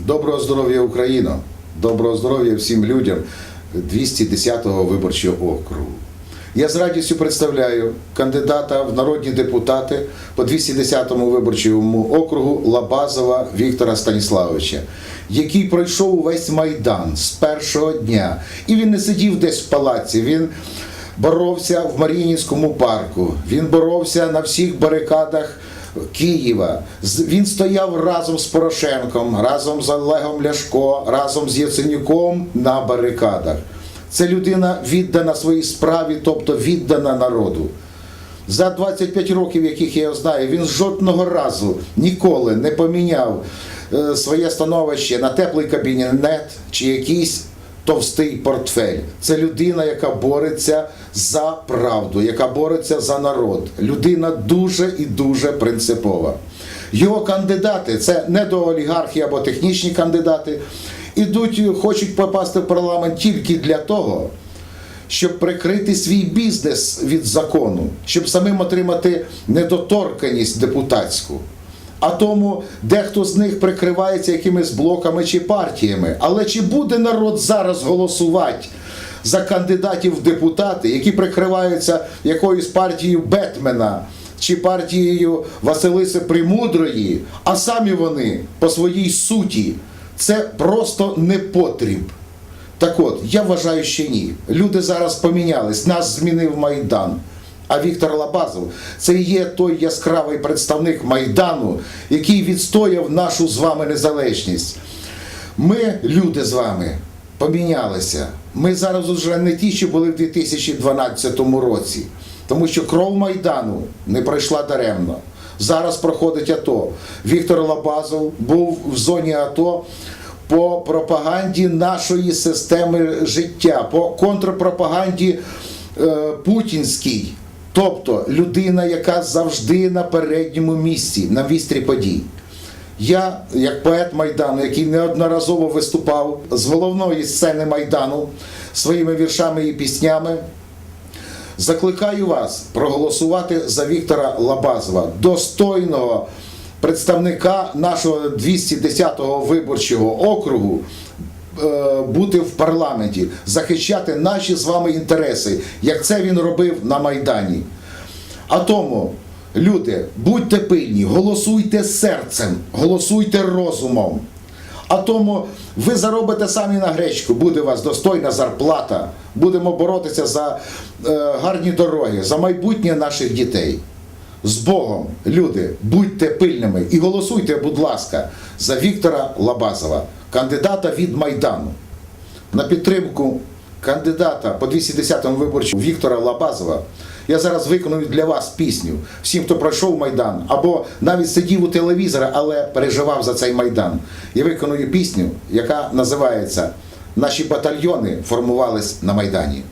Доброго здоров'я Україна! Доброго здоров'я всім людям 210-го виборчого округу. Я з радістю представляю кандидата в народні депутати по 210-му виборчому округу Лабазова Віктора Станіславовича, який пройшов увесь майдан з першого дня. І він не сидів десь в палаці. Він боровся в Маріїнському парку. Він боровся на всіх барикадах Києва. Він стояв разом з Порошенком, разом з Олегом Ляшко, разом з Яценюком на барикадах. Це людина віддана своїй справі, тобто віддана народу. За 25 років, яких я знаю, він жодного разу ніколи не поміняв е, своє становище на теплий кабінет чи якийсь товстий портфель. Це людина, яка бореться за правду, яка бореться за народ. Людина дуже і дуже принципова. Його кандидати це не до олігархії або технічні кандидати. Ідуть, хочуть попасти в парламент тільки для того, щоб прикрити свій бізнес від закону, щоб самим отримати недоторканість депутатську. А тому дехто з них прикривається якимись блоками чи партіями. Але чи буде народ зараз голосувати за кандидатів в депутати, які прикриваються якоюсь партією Бетмена чи партією Василиси Примудрої, а самі вони по своїй суті це просто непотріб. Так от, я вважаю, що ні. Люди зараз помінялись, нас змінив Майдан. А Віктор Лабазов це є той яскравий представник Майдану, який відстояв нашу з вами незалежність. Ми, люди з вами, помінялися. Ми зараз уже не ті, що були в 2012 році, тому що кров Майдану не пройшла даремно. Зараз проходить АТО. Віктор Лабазов був в зоні АТО по пропаганді нашої системи життя, по контрпропаганді е, путінській. Тобто людина, яка завжди на передньому місці, на вістрі подій. Я, як поет Майдану, який неодноразово виступав з головної сцени Майдану своїми віршами і піснями, закликаю вас проголосувати за Віктора Лабазова, достойного представника нашого 210-го виборчого округу. Е, Бути в парламенті, захищати наші з вами інтереси, як це він робив на Майдані. А тому, люди, будьте пильні, голосуйте серцем, голосуйте розумом. А тому ви заробите самі на гречку, буде у вас достойна зарплата. Будемо боротися за е, гарні дороги, за майбутнє наших дітей. З Богом, люди, будьте пильними і голосуйте, будь ласка, за Віктора Лабазова, кандидата від Майдану. На підтримку кандидата по 210-му виборчому Віктора Лабазова я зараз виконую для вас пісню. Всім, хто пройшов Майдан, або навіть сидів у телевізора, але переживав за цей Майдан. Я виконую пісню, яка називається Наші батальйони формувались на Майдані.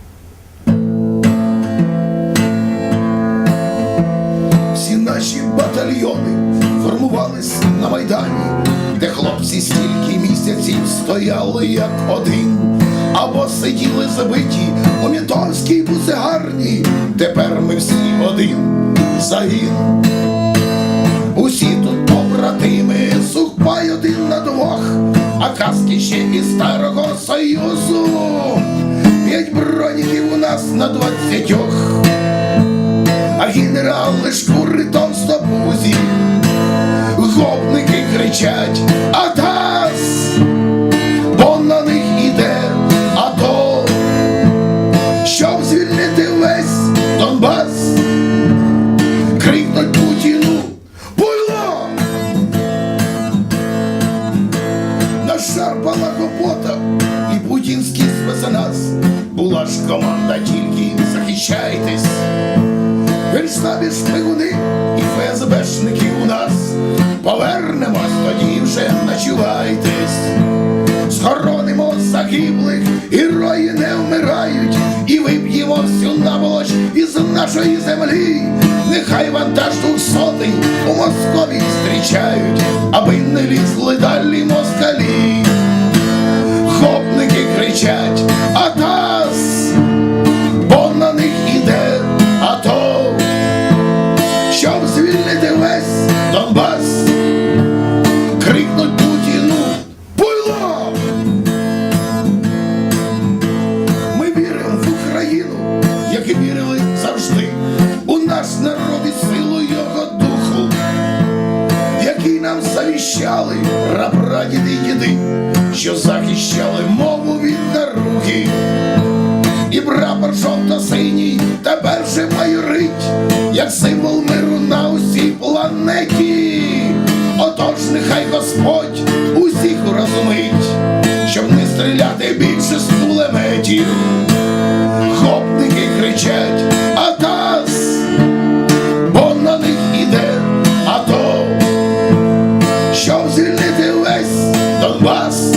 Всі наші батальйони формувались на Майдані, де хлопці стільки місяців стояли як один, або сиділи забиті у мітонській буцегарні. Тепер ми всі один загін. Усі тут побратими, сухпай один на двох, а каски ще із старого союзу. П'ять броніків у нас на двадцятьох Нашарпала робота і путінський спецназ. Була ж команда тільки захищайтесь. Генштабі шпигуни і ФСБшники у нас. Повернемось тоді вже ночувайтесь. Схоронимо загиблих, герої не вмирають, і виб'ємо всю наволоч із нашої землі. Нехай вантаж двохсотий у Москові зустрічають, аби не лізли далі москалі. Завіщали прапрадіди й діди, що захищали мову від наруги. І прапор жовто-синій тепер же майорить, як символ миру на усій планеті. Отож, нехай Господь усіх уразумить, щоб не стріляти більше з кулеметів. Гопники кричать. Mas